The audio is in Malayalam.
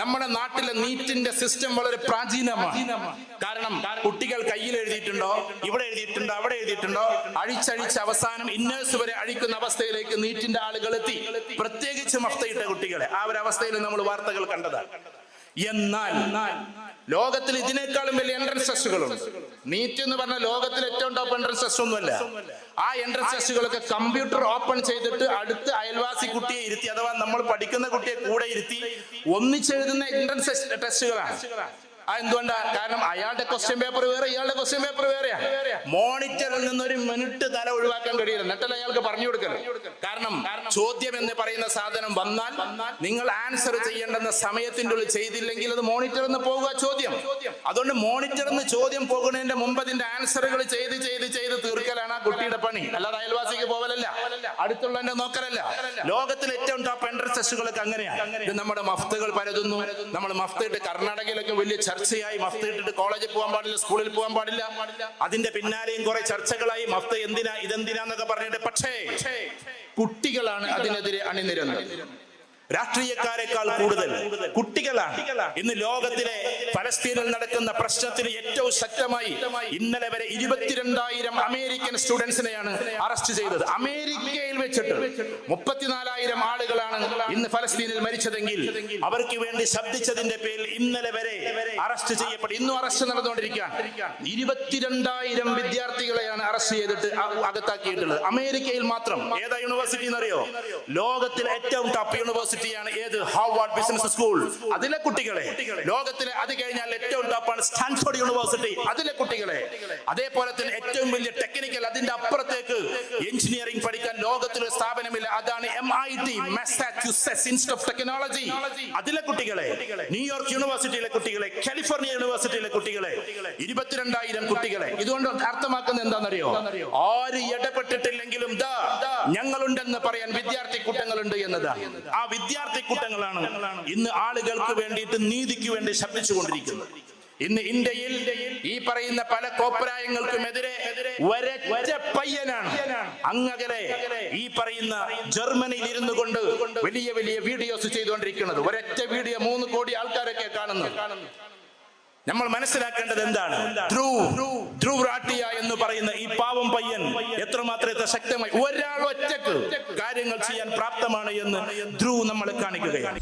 നമ്മുടെ നാട്ടിലെ നീറ്റിന്റെ സിസ്റ്റം വളരെ പ്രാചീനമാണ്. കാരണം കുട്ടികൾ കയ്യിൽ എഴുതിയിട്ടുണ്ടോ? ഇവിടെ എഴുതിയിട്ടുണ്ടോ? അവിടെ എഴുതിയിട്ടുണ്ടോ? അഴിച്ചഴിച്ച് അവസാനം ഇന്നേഴ്സ് വരെ അഴിക്കുന്ന അവസ്ഥയിലേക്ക് നീറ്റിന്റെ ആളുകൾ എത്തി. പ്രത്യേകിച്ച് മഫ്തയിട്ട കുട്ടികളെ. ആ ഒരു അവസ്ഥയിൽ നമ്മൾ വാർത്തകൾ കണ്ടതാണ്. എന്നാൽ ലോകത്തിൽ ഇതിനേക്കാളും വലിയ എൻട്രൻസ് ടെസ്റ്റുകളുണ്ട് നീറ്റ് എന്ന് പറഞ്ഞ ലോകത്തിൽ ഏറ്റവും ടോപ്പ് എൻട്രൻസ് ടെസ്റ്റ് ഒന്നുമല്ല. ആ എൻട്രൻസ് ടെസ്റ്റുകളൊക്കെ കമ്പ്യൂട്ടർ ഓപ്പൺ ചെയ്തിട്ട് അടുത്ത് അയൽവാസി കുട്ടിയെ ഇരുത്തി അഥവാ നമ്മൾ പഠിക്കുന്ന കുട്ടിയെ കൂടെ ഇരുത്തി ഒന്നിച്ചെഴുതുന്ന എൻട്രൻസ് ടെസ്റ്റുകളാണ് ആ എന്തുകൊണ്ടാ? കാരണം അയാളുടെ ക്വസ്റ്റ്യൻ പേപ്പർ വേറെ ഇയാളുടെ ക്വസ്റ്റ്യൻ പേപ്പർ വേറെയാ. മോണിറ്ററിൽ നിന്ന് ഒരു മിനിറ്റ് തല ഒഴിവാക്കാൻ കഴിയില്ല. എന്നിട്ടല്ല അയാൾക്ക് പറഞ്ഞു കൊടുക്കരുത് കാരണം ചോദ്യം എന്ന് പറയുന്ന സാധനം വന്നാൽ നിങ്ങൾ ആൻസർ ചെയ്യേണ്ടെന്ന സമയത്തിന്റെ ഉള്ളിൽ ചെയ്തില്ലെങ്കിൽ അത് മോണിറ്ററിൽ നിന്ന് പോകുക ചോദ്യം. അതുകൊണ്ട് മോണിറ്ററിൽ നിന്ന് ചോദ്യം പോകുന്നതിന്റെ മുമ്പ് അതിന്റെ ആൻസറുകൾ ചെയ്ത് ചെയ്ത് ചെയ്ത് തീർക്കലാണ് ആ കുട്ടിയുടെ പണി. അല്ലാതെ അയൽവാസിക്ക് പോവലല്ല. അടുത്തുള്ളതിന്റെ നോക്കലല്ല. ലോകത്തിലെ ഏറ്റവും ടോപ്പ് എൻട്രൻസ് ടെസ്റ്റുകളൊക്കെ അങ്ങനെയാണ് നമ്മുടെ മഫ്തുകൾ പരതുന്നു. നമ്മൾ മഫ്തിട്ട് കർണാടകയിലൊക്കെ വലിയ ചർച്ചയായി മഫ്ത ഇട്ടിട്ട് കോളേജിൽ പോകാൻ പാടില്ല സ്കൂളിൽ പോകാൻ പാടില്ല. അതിന്റെ പിന്നാലെയും കുറെ ചർച്ചകളായി മഫ്ത എന്തിനാ ഇതെന്തിനാന്നൊക്കെ പറഞ്ഞിട്ട് പക്ഷേ കുട്ടികളാണ് അതിനെതിരെ അണിനിരുന്നത്. രാഷ്ട്രീയക്കാരെക്കാൾ കൂടുതൽ കുട്ടികളാണ്. ഇന്ന് ലോകത്തിലെ ഫലസ്തീനിൽ നടക്കുന്ന പ്രശ്നത്തിന് ഏറ്റവും ശക്തമായി ഇന്നലെ വരെ ഇരുപത്തിരണ്ടായിരം അമേരിക്കൻ സ്റ്റുഡൻസിനെയാണ് അറസ്റ്റ് ചെയ്തത്. അമേരിക്കയിൽ വെച്ചിട്ട് മുപ്പത്തിനാലായിരം ആളുകളാണ് ഇന്ന് ഫലസ്തീനിൽ മരിച്ചതെങ്കിൽ അവർക്ക് വേണ്ടി ശബ്ദിച്ചതിന്റെ പേരിൽ ഇന്നലെ വരെ അറസ്റ്റ് ചെയ്യപ്പെട്ടു ഇന്നും അറസ്റ്റ് നടന്നുകൊണ്ടിരിക്കുകയാണ്. ഇരുപത്തിരണ്ടായിരം വിദ്യാർത്ഥികളെയാണ് അറസ്റ്റ് ചെയ്തിട്ട് അകത്താക്കിയിട്ടുള്ളത്. അമേരിക്കയിൽ മാത്രം. ഏതാ യൂണിവേഴ്സിറ്റി എന്നറിയോ? ലോകത്തിലെ ഏറ്റവും ടോപ്പ് യൂണിവേഴ്സിറ്റിയാണ് ഏത്? ഹാർവാർഡ് ബിസിനസ് സ്കൂൾ അതിലെ കുട്ടികളെ. ലോകത്തിലെ അത് കഴിഞ്ഞാൽ ഏറ്റവും ടോപ്പാണ് സ്റ്റാൻഫോർഡ് യൂണിവേഴ്സിറ്റി അതിലെ കുട്ടികളെ. അതേപോലെ തന്നെ ഏറ്റവും വലിയ ടെക്നിക്കൽ അതിന്റെ അപ്പുറത്തേക്ക് എഞ്ചിനീയറിംഗ് പഠിക്കാൻ ലോകത്തിലൊരു സ്ഥാപനമില്ല. അതാണ് M I T Massachusetts of technology അതിലെ കുട്ടികളെ ന്യൂയോർക്ക് യൂണിവേഴ്സിറ്റിയിലെ കുട്ടികളെ കാലിഫോർണിയ യൂണിവേഴ്സിറ്റിയിലെ കുട്ടികളെ ഇരുപത്തിരണ്ടായിരം കുട്ടികളെ. ഇതുകൊണ്ട് അർത്ഥമാക്കുന്നത് എന്താണെന്നറിയോ? ആര് ഇടപെട്ടിട്ടില്ലെങ്കിലും ഞങ്ങളുണ്ടെന്ന് പറയാൻ വിദ്യാർത്ഥി കൂട്ടങ്ങളുണ്ട് എന്നതാണ് ആ വിദ്യാർത്ഥി കൂട്ടങ്ങളാണ് ഇന്ന് ആളുകൾക്ക് വേണ്ടിയിട്ട് നീതിക്ക് വേണ്ടി ശബ്ദിച്ചുകൊണ്ടിരിക്കുന്നത് ഇന്ന് ഇന്ത്യയിൽ ഈ പറയുന്ന പല കോപ്രായങ്ങൾക്കുമെതിരെ വരച്ച പയ്യനാണ്. അങ്ങകലെ ഈ പറയുന്ന ജർമ്മനിയിൽ ഇരുന്നു കൊണ്ട് വലിയ വലിയ വീഡിയോസ് ചെയ്തുകൊണ്ടിരിക്കുന്നത്. ഒരൊറ്റ വീഡിയോ മൂന്ന് കോടി ആൾക്കാരൊക്കെ കാണുന്നു. നമ്മൾ മനസ്സിലാക്കേണ്ടത് എന്താണ്? ധ്രുവ് റാട്ടിയ എന്ന് പറയുന്ന ഈ പാവം പയ്യൻ എത്രമാത്രം എത്ര ശക്തമായി ഒരാൾ ഒറ്റയ്ക്ക് കാര്യങ്ങൾ ചെയ്യാൻ പ്രാപ്തമാണ് എന്ന് ധ്രുവ് നമ്മളെ കാണിക്കുകയാണ്.